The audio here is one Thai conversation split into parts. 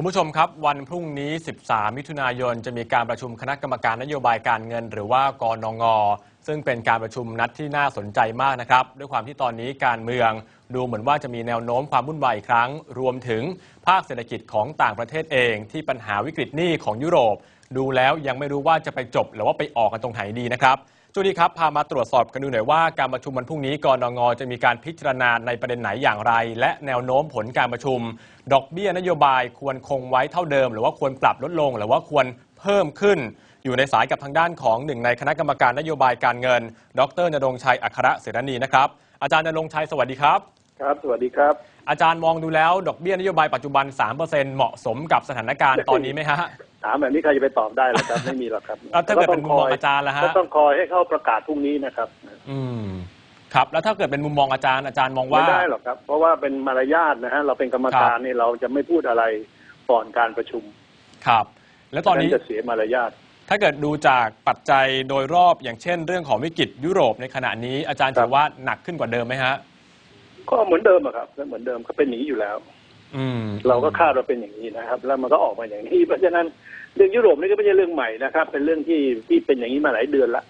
คุณผู้ชมครับ วันพรุ่งนี้ 13 มิถุนายน จะมีการประชุมคณะกรรมการนโยบายการเงิน หรือว่ากนง ซึ่งเป็นการประชุมนัดที่น่าสนใจมากนะครับ ด้วยความที่ตอนนี้การเมือง ดูเหมือนว่าจะมีแนวโน้มความวุ่นวายอีกครั้ง รวมถึงภาคเศรษฐกิจของต่างประเทศเอง ที่ปัญหาวิกฤตหนี้ของยุโรป ดูแล้วยังไม่รู้ว่าจะไปจบหรือว่าไปออกกันตรงไหนดีนะครับ ช่วงนี้ครับพามาตรวจสอบกันดูหน่อยว่าการประชุมวันพรุ่งนี้กรนงจะมีการพิจารณาในประเด็นไหนอย่างไร และแนวโน้มผลการประชุม ดอกเบี้ยนโยบายควรคงไว้เท่าเดิม หรือว่าควรปรับลดลง หรือว่าควรเพิ่มขึ้น อยู่ในสายกับทางด้านของหนึ่งในคณะกรรมการนโยบายการเงิน ดรนรงค์ชัยอัครเสรณีนะครับอาจารย์นรงค์ชัยสวัสดีครับครับ สวัสดีครับ อาจารย์มองดูแล้ว ดอกเบี้ยนโยบายปัจจุบัน 3%เหมาะสมกับสถานการณ์ตอนนี้ไหมฮะ ถามแบบนี้ใครจะไปตอบได้ล่ะครับ ไม่มีหรอกครับแล้วถ้าเกิดเป็นมุมมองอาจารย์ล่ะฮะก็ต้องคอยให้เขาประกาศพรุ่งนี้นะครับ อืมครับ แล้วถ้าเกิดเป็นมุมมองอาจารย์อาจารย์มองไม่ว่าได้หรอกครับ เพราะว่าเป็นมารยาทนะฮะเราเป็นกรรมการนี่เราจะไม่พูดอะไรก่อนการประชุม ครับ แล้วตอนนี้ฉะจะเสียมารยาทถ้าเกิดดูจากปัจจัยโดยรอบอย่างเช่น เรื่องของวิกฤตยุโรปในขณะนี้อาจารย์ครัถืบอว่าหนักขึ้นกว่าเดิมไหมฮะ ก็เหมือนเดิมอะครับก็เหมือนเดิมเขาเป็นอย่างนี้อยู่แล้วอืม เราก็คาดว่าเป็นอย่างนี้นะครับ แล้วมันก็ออกมาอย่างนี้ เพราะฉะนั้นเรื่องยุโรปนี่ก็ไม่ใช่เรื่องใหม่นะครับ เป็นเรื่องที่ที่เป็นอย่างนี้มาหลายเดือนละ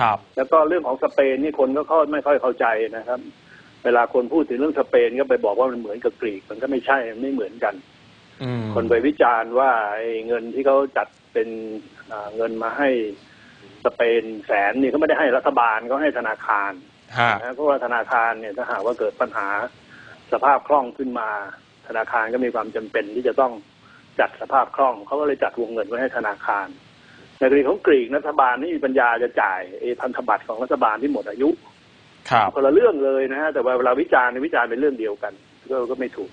ครับ แล้วก็เรื่องของสเปนนี่คนก็เข้าไม่ค่อยเข้าใจนะครับ เวลาคนพูดถึงเรื่องสเปนก็ไปบอกว่ามันเหมือนกับกรีก มันก็ไม่ใช่มันไม่เหมือนกันอืมคนไปวิจารณ์ว่าไอ้เงินที่เขาจัดเป็นอ่าเงินมาให้สเปนแสนนี่เขาไม่ได้ให้รัฐบาลเขาให้ธนาคารฮะนะเพราะว่าธนาคารเนี่ยถ้าหากว่าเกิดปัญหาสภาพคล่องขึ้นมา ธนาคารก็มีความจำเป็นที่จะต้องจัดสภาพคล่องเขาก็เลยจัดวงเงินไว้ให้ธนาคาร ในกรณีของกรีกรัฐบาลไม่มีปัญญาจะจ่ายไอ้พันธบัตรของรัฐบาลที่หมดอายุครับคนละเรื่องเลยนะฮะแต่ว่าเวลาวิจารณ์ในยวิจารณ์เป็นเรื่องเดียวกันก็ก็ไม่ถูก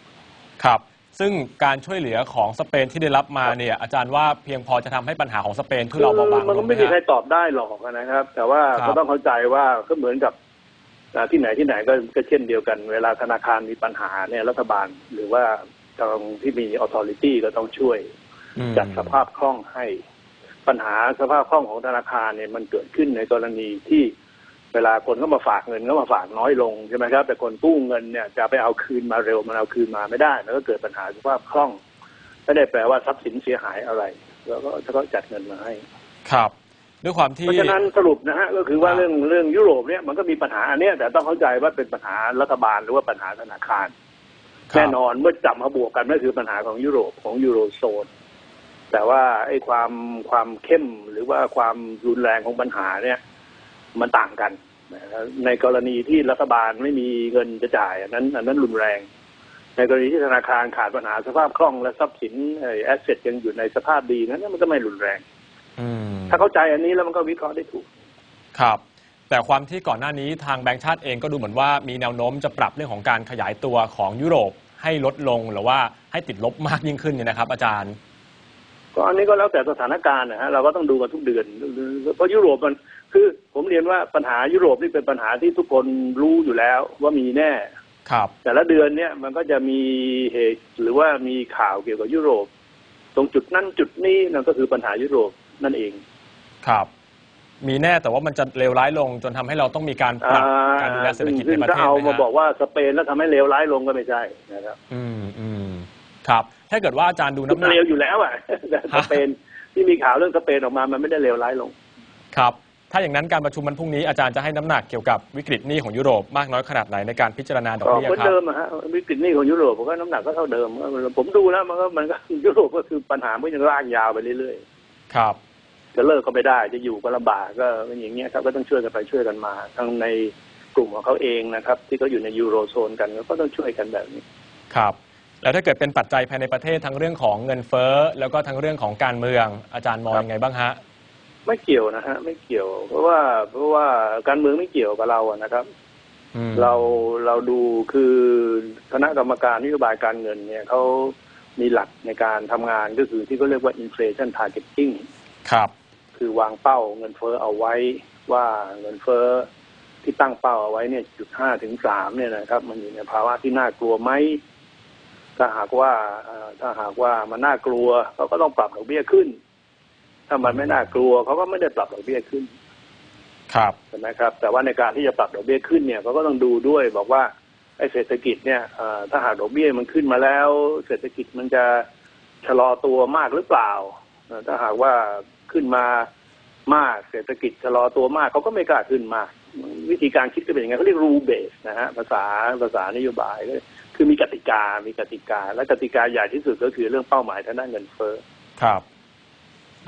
ครับ ซึ่งการช่วยเหลือของสเปนที่ได้รับมาเนี่ย อาจารย์ว่าเพียงพอจะทำให้ปัญหาของสเปนทุเลาเบาบางมันลก็งไหมไม่มีใครฮะตอบได้หรอกนะครับ แต่ว่าครับก็ต้องเข้าใจว่าก็เหมือนกับอ่า ที่ไหนที่ไหนก็ก็เช่นเดียวกัน เวลาธนาคารมีปัญหาเนี่ยรัฐบาล หรือว่าทางที่มีออ t h o r i t y ก็ต้องช่วยอืมจัดสภาพคล่องให้ปัญหาสภาพคล่องของธนาคารเนี่ยมันเกิดขึ้นในกรณีที่เวลาคนก็มาฝากเงินก็มาฝากน้อยลงใช่ไหมครับ แต่คนกู้เงินเนี่ยจะไปเอาคืนมาเร็วมันเอาคืนมาไม่ได้ แล้วก็เกิดปัญหาสภาพคล่องไม่ได้แปลว่าทรัพย์สินเสียหายอะไร แล้วก็เขาก็จัดเงินมาให้ ครับ ด้วยความที่ เพราะฉะนั้นสรุปนะฮะก็คือว่าครับเรื่องเรื่องยุโรปเนี่ยมันก็มีปัญหาอันเนี้ยแต่ต้องเข้าใจว่าเป็นปัญหารัฐบาลหรือว่าปัญหาธนาคาร ครับ แน่นอนเมื่อจับมาบวกกันนั่นคือปัญหาของยุโรปของยูโรโซน แต่ว่าไอ้ความความเข้มหรือว่าความรุนแรงของปัญหาเนี่ยมันต่างกันนะครับในกรณีที่รัฐบาลไม่มีเงินจะจ่ายอันนั้นอันนั้นรุนแรง ในกรณีที่ธนาคารขาดปัญหาสภาพคล่องและทรัพย์สินแอสเซทยังอยู่ในสภาพดีนั้นมันก็ไม่รุนแรง อืม ถ้าเข้าใจอันนี้แล้วมันก็วิเคราะห์ได้ถูก ครับ แต่ความที่ก่อนหน้านี้ทางแบงก์ชาติเองก็ดูเหมือนว่ามีแนวโน้มจะปรับเรื่องของการขยายตัวของยุโรปให้ลดลงหรือว่าให้ติดลบมากยิ่งขึ้นเนี่ยนะครับ อาจารย์ ก็อันนี้ก็แล้วแต่สถานการณ์นะฮะเราก็ต้องดูกันทุกเดือน เพราะยุโรปมันคือ ผมเรียนว่าปัญหายุโรปนี่เป็นปัญหาที่ทุกคนรู้อยู่แล้วว่ามีแน่ครับ แต่ละเดือนเนี่ยมันก็จะมีเหตุหรือว่ามีข่าวเกี่ยวกับยุโรป ตรงจุดนั้นจุดนี้นั่นก็คือปัญหายุโรปนั่นเอง ครับ มีแน่แต่ว่ามันจะเลวร้ายลง จนทำให้เราต้องมีการปรับการดูแลเศรษฐกิจซึ่ในงประถ้าเทศเอาไหมมาบอฮะกว่าสเปนแล้วทำให้เลวร้ายลงก็ไม่ใช่นะครับอืมอืมครับ ถ้าเกิดว่าอาจารย์ดูมัน้ำหนันกเลวอยู่แล้วอะแต่สเปนที่มีข่าวเรื่องสเปนออกมามันไม่ได้เลวร้ายลง ครับ ถ้าอย่างนั้นการประชุมมันพรุ่งนี้อาจารย์จะให้น้ำหนักเกี่ยวกับวิกฤตหนี้ของยุโรปมากน้อยขนาดไหนในการพิจารณาดอกก็เบี้ยเหมือนครับ เดิมอะฮะวิกฤตหนี้ของยุโรปมันก็น้ำหนักก็เท่าเดิมผมดูแล้วมันก็มันก็ยุโรปก็คือปัญหามันยังลากยาวไปเรื่อยครับๆ จะเลิกก็ไม่ได้ จะอยู่ก็ลำบากก็เป็นอย่างเงี้ยครับ ก็ต้องช่วยกันไปช่วยกันมาทั้งในกลุ่มของเขาเองนะครับ ที่เขาอยู่ในยูโรโซนกันก็ต้องช่วยกันแบบนี้ครับ แล้วถ้าเกิดเป็นปัจจัยภายในประเทศทั้งเรื่องของเงินเฟ้อแล้วก็ทั้งเรื่องของการเมืองอาจารย์มองครับยังไงบ้างฮะไม่เกี่ยวนะฮะไม่เกี่ยว เพราะว่าเพราะว่าการเมืองไม่เกี่ยวกับเราอะนะครับอืมเราเราดูคือคณะกรรมการนโยบายการเงินเนี่ยเขามีหลักในการทำงานก็คือที่เขาเรียกว่า inflation targeting ครับ คือวางเป้าเงินเฟ้อเอาไว้ว่าเงินเฟ้อที่ตั้งเป้าเอาไว้เนี่ยจุดห้าถึงสามเนี่ยนะครับ มันอยู่ในภาวะที่น่ากลัวไหมถ้าหากว่าเอ่อถ้าหากว่ามันน่ากลัวเขาก็ต้องปรับดอกเบี้ยขึ้น ถ้ามันไม่น่ากลัวเขาก็ไม่ได้ปรับดอกเบี้ยขึ้น ครับใช่ไหมครับ แต่ว่าในการที่จะปรับดอกเบี้ยขึ้นเนี่ยเขาก็ต้องดูด้วย บอกว่าไอ้เศรษฐกิจเนี่ยเอ่อถ้าหากดอกเบี้ยมันขึ้นมาแล้ว เศรษฐกิจมันจะชะลอตัวมากหรือเปล่าเอ่อถ้าหากว่า ขึ้นมามากเศรษฐกิจชะลอตัวมากเขาก็ไม่กล้าขึ้นมาก วิธีการคิดก็เป็นอย่างไงเขาเรียก rule base นะฮะภาษาภาษานโยบายก็คือมีกติกา มีกติกา และกติกาใหญ่ที่สุดก็คือเรื่องเป้าหมายทางด้านเงินเฟ้อครับ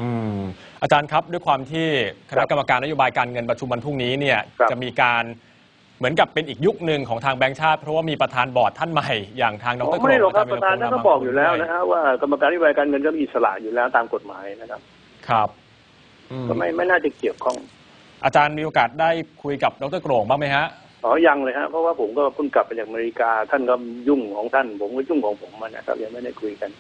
อืมอาจารย์ครับด้วยความที่คณะกรรมการนโยบายการเงินประชุมวันพรุ่งนี้เนี่ยครับจะมีการเหมือนกับเป็นอีกยุคหนึ่งของทางแบงก์ชาติ เพราะว่ามีประธานบอร์ดท่านใหม่อย่างทางดรไม่ได้หรอกครับโประธานท่านก็บอกอยู่แล้วนะฮะว่ากรรมการนโยบายการเงินก็มีอิสระอยู่แล้วตามกฎหมายนะครับ ครับอืมก็ไม่ไม่น่าจะเกี่ยวข้องอาจารย์มีโอกาสได้คุยกับดรโกรงบ้างไหมฮะ อ๋อยังเลยฮะเพราะว่าผมก็เพิ่งกลับมาจากอเมริกา ท่านก็ยุ่งของท่าน ผมก็ยุ่งของผมมานะครับยังไม่ได้คุยกัน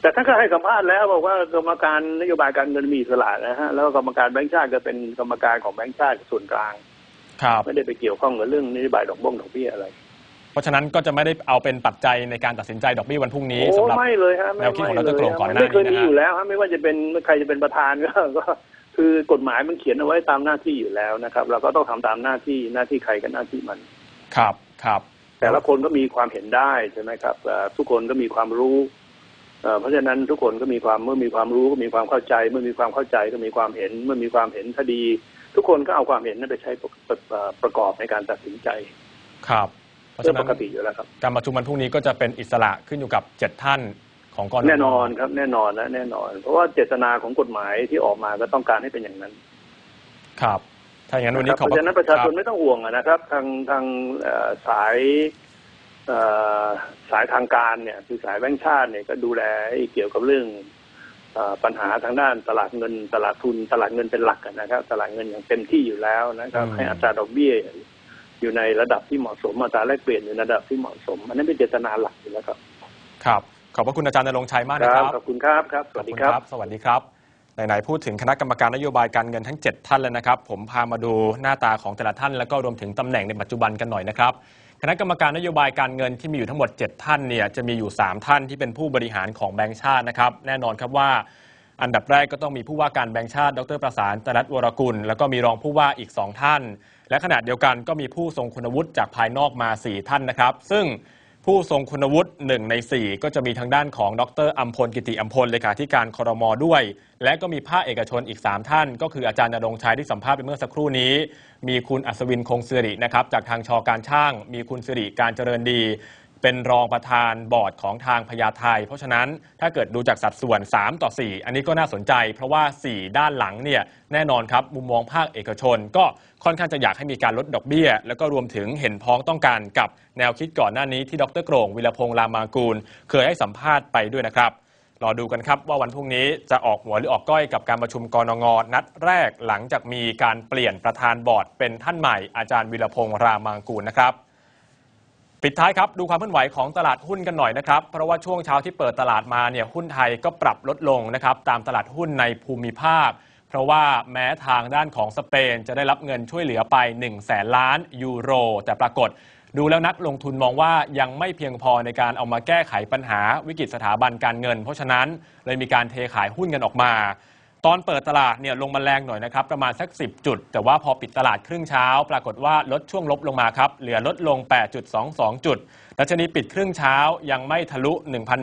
แต่ท่านก็ให้สัมภาษณ์แล้วบอกว่ากรรมการนโยบายการเงินมีอิสระนะฮะแล้วก็กรรมการแบงก์ชาติก็เป็นกรรมการของแบงก์ชาติส่วนกลาง ครับ ไม่ได้ไปเกี่ยวข้องกับเรื่องนโยบายดอกบ้งดอกเบี้ยอะไร เพราะฉะนั้นก็จะไม่ได้เอาเป็นปัจจัยในการตัดสินใจดอกเบี้ยวันพรุ่งนี้โอ้สำหรับ ไม่เลยฮะไม่แนวคิดของไม่ดรเลยโกรงฮะก่อนหมันน้าไม่เคยนี้มีนะอยู่ฮะแล้วฮะไม่ว่าจะเป็นใครจะเป็นประธานก็ก็คือกฎหมายมันเขียนเอาไว้ตามหน้าที่อยู่แล้วนะครับเราก็ต้องทำตามหน้าที่หน้าที่ใครกับหน้าที่มัน ครับครับ แต่ละคนก็มีความเห็นได้ใช่ไหมครับเอ่อทุกคนก็มีความรู้เอ่อเพราะฉะนั้นทุกคนก็มีความเมื่อมีความรู้ก็มีความเข้าใจ เมื่อมีความเข้าใจก็มีความเห็น เมื่อมีความเห็นคดี ทุกคนก็เอาความเห็นนั้นไปใช้ประประเอ่อประกอบในการตัดสินใจ ครับ เพราะเรื่อฉะงนั้ปนกติอยู่แล้วครับการประชุมวันพรุ่งนี้ก็จะเป็นอิสระขึ้นอยู่กับเจ็ดท่านของกรแน่นอนครับแน่นอนนะแน่นอน เพราะว่าเจตนาของกฎหมายที่ออกมาก็ต้องการให้เป็นอย่างนั้น ครับถ้าอย่างนั้นวันนะคนี้รับขอบเพราะฉะนั้นประชาชนคบไม่ต้องห่วงอะนะครับ ทางทางเอ่อสายเอ่อสายทางการเนี่ย คือสายแบงก์ชาติเนี่ยก็ดูแลให้เกี่ยวกับเรื่องเออปัญหาทางด้านตลาดเงิน ตลาดทุน ตลาดเงินเป็นหลักอะนะครับ ตลาดเงินอย่างเต็มที่อยู่แล้วนะครับ ให้อัตราดอกเบี้ย อยู่ในระดับที่เหมาะสมอัตราแลกเปลี่ยนอยู่ในระดับที่เหมาะสม อันนั้นเป็นเจตนาหลักอยู่แล้วครับ ครับ ขอบพระคุณอาจารย์นรงค์ชัยมากนะครับขอบคุณครับครับสวัสดีครับขอณสวัสดีครับไหนๆพูดถึงคณะกรรมการนโยบายการเงินทั้ง 7 ท่านแล้วนะครับ ผมพามาดูหน้าตาของแต่ละท่าน แล้วก็รวมถึงตำแหน่งในปัจจุบันกันหน่อยนะครับคณะกรรมการนโยบายการเงินที่มีอยู่ทั้งหมด 7 ท่านเนี่ยจะมีอยู่ 3 ท่านที่เป็นผู้บริหารของแบงก์ชาตินะครับ แน่นอนครับว่า อันดับแรกก็ต้องมีผู้ว่าการแบงก์ชาติ ดรประสานตรัตน์วรกุล แล้วก็มีรองผู้ว่าอีก 2 ท่าน และขณะเดียวกันก็มีผู้ทรงคุณวุฒิจากภายนอกมา 4 ท่านนะครับ ซึ่งผู้ทรงคุณวุฒิ1ใน 4 ก็จะมีทางด้านของดรอัมพลกิติอัมพลเลขาธิการครมด้วย และก็มีภาคเอกชนอีก 3 ท่าน ก็คืออาจารย์นรงชัยที่สัมภาษณ์ไปเมื่อสักครู่นี้ มีคุณอัศวินคงสิรินะครับจากทางชอการช่าง มีคุณสิริการเจริญดี เป็นรองประธานบอร์ดของทางพญาไทเพราะฉะนั้นถ้าเกิดดูจากสัดส่วน 3 ต่อ 4 อันนี้ก็น่าสนใจ เพราะว่า 4 ด้านหลังเนี่ยแน่นอนครับ มุมมองภาคเอกชน ก็ค่อนข้างจะอยากให้มีการลดดอกเบี้ย แล้วก็รวมถึงเห็นพ้องต้องการกับแนวคิดก่อนหน้านี้ที่ดรโกรงวิรพงษ์รามางกูล เคยให้สัมภาษณ์ไปด้วยนะครับรอดูกันครับว่าวันพรุ่งนี้จะออกหัวหรือออกก้อยกับการประชุมกรงงนัดแรกหลังจากมีการเปลี่ยนประธานบอร์ดเป็นท่านใหม่อาจารย์วิรพงษ์รามางกูลนะครับ ปิดท้ายครับดูความเคลื่อนไหวของตลาดหุ้นกันหน่อยนะครับ เพราะว่าช่วงเช้าที่เปิดตลาดมาเนี่ยหุ้นไทยก็ปรับลดลงนะครับตามตลาดหุ้นในภูมิภาค เพราะว่าแม้ทางด้านของสเปนจะได้รับเงินช่วยเหลือไป1แสนล้านยูโร แต่ปรากฏดูแล้วนักลงทุนมองว่ายังไม่เพียงพอในการเอามาแก้ไขปัญหาวิกฤตสถาบันการเงิน เพราะฉะนั้นเลยมีการเทขายหุ้นกันออกมา ตอนเปิดตลาดเนี่ยลงมาแรงหน่อยนะครับ ประมาณสัก 10 จุด แต่ว่าพอปิดตลาดครึ่งเช้า ปรากฏว่าลดช่วงลบลงมาครับ เหลือลดลง 8.22 จุดดัชนีปิดครึ่งเช้ายังไม่ทะลุ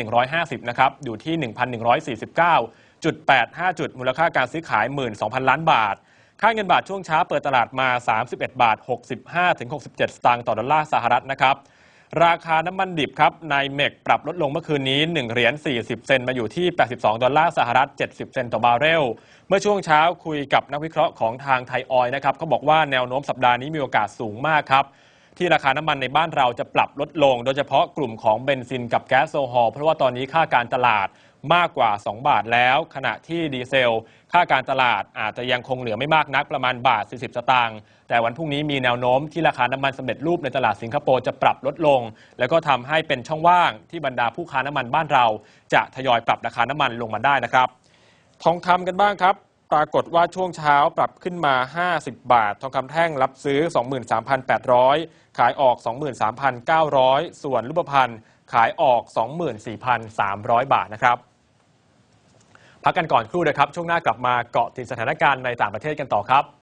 1,150 นะครับ อยู่ที่ 1,149.85 จุด มูลค่าการซื้อขาย 12,000 ล้านบาท ค่าเงินบาทช่วงเช้าเปิดตลาดมา 31 บาท 65ถึง67 สตางค์ต่อดอลลาร์สหรัฐนะครับ ราคาน้ำมันดิบครับในเมกปรับลดลงเมื่อคืนนี้ 1 เหรียญ 40 เซนมาอยู่ที่ 82 ดอลลาร์สหรัฐ 70 เซนต์ต่อบาร์เรล เมื่อช่วงเช้าคุยกับนักวิเคราะห์ของทางไทยออยนะครับเขาบอกว่าแนวโน้มสัปดาห์นี้มีโอกาสสูงมากครับ ที่ราคาน้ำมันในบ้านเราจะปรับลดลง โดยเฉพาะกลุ่มของเบนซินกับแก๊สโซฮอลเพราะว่าตอนนี้ค่าการตลาด มากกว่า 2 บาทแล้ว ขณะที่ดีเซล ค่าการตลาดอาจจะยังคงเหลือไม่มากนักประมาณบาท 40 สตางค์แต่วันพรุ่งนี้มีแนวโน้มที่ราคาน้ำมันสำเร็จรูปในตลาดสิงคโปร์จะปรับลดลง แล้วก็ทำให้เป็นช่องว่างที่บรรดาผู้ค้าน้ำมันบ้านเรา จะทยอยปรับราคาน้ำมันลงมาได้นะครับ ทองคำกันบ้างครับปรากฏว่าช่วงเช้าปรับขึ้นมา 50 บาท ทองคำแท่งรับซื้อ 23,800 ขายออก 23,900 ส่วนรูปพรรณขายออก 24,300 บาทนะครับ พักกันก่อนครู่นะครับ ช่วงหน้ากลับมาเกาะติดสถานการณ์ในต่างประเทศกันต่อครับ